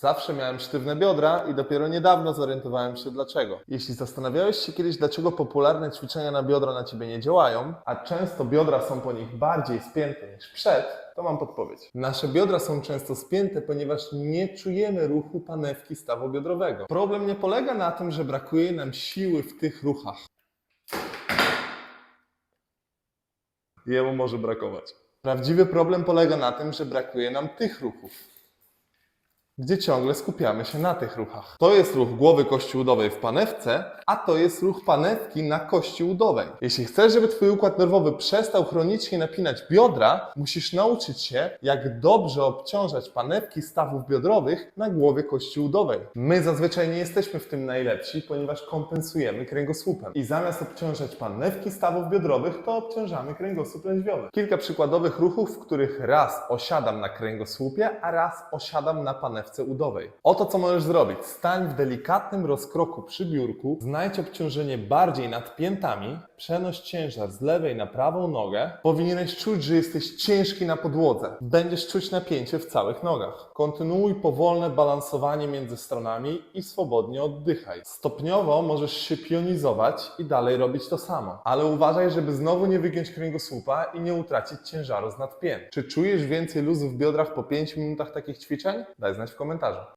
Zawsze miałem sztywne biodra i dopiero niedawno zorientowałem się dlaczego. Jeśli zastanawiałeś się kiedyś, dlaczego popularne ćwiczenia na biodra na ciebie nie działają, a często biodra są po nich bardziej spięte niż przed, to mam podpowiedź. Nasze biodra są często spięte, ponieważ nie czujemy ruchu panewki stawu biodrowego. Problem nie polega na tym, że brakuje nam siły w tych ruchach. Jemu może brakować. Prawdziwy problem polega na tym, że brakuje nam tych ruchów gdzie ciągle skupiamy się na tych ruchach. To jest ruch głowy kości udowej w panewce, a to jest ruch panewki na kości udowej. Jeśli chcesz, żeby Twój układ nerwowy przestał chronicznie napinać biodra, musisz nauczyć się, jak dobrze obciążać panewki stawów biodrowych na głowie kości udowej. My zazwyczaj nie jesteśmy w tym najlepsi, ponieważ kompensujemy kręgosłupem. I zamiast obciążać panewki stawów biodrowych, to obciążamy kręgosłup lędźwiowy. Kilka przykładowych ruchów, w których raz osiadam na kręgosłupie, a raz osiadam na panewce udowej. Oto co możesz zrobić. Stań w delikatnym rozkroku przy biurku, znajdź obciążenie bardziej nad piętami, przenoś ciężar z lewej na prawą nogę. Powinieneś czuć, że jesteś ciężki na podłodze. Będziesz czuć napięcie w całych nogach. Kontynuuj powolne balansowanie między stronami i swobodnie oddychaj. Stopniowo możesz się pionizować i dalej robić to samo. Ale uważaj, żeby znowu nie wygiąć kręgosłupa i nie utracić ciężaru z nadpięt. Czy czujesz więcej luzu w biodrach po 5 minutach takich ćwiczeń? Daj znać w komentarzu.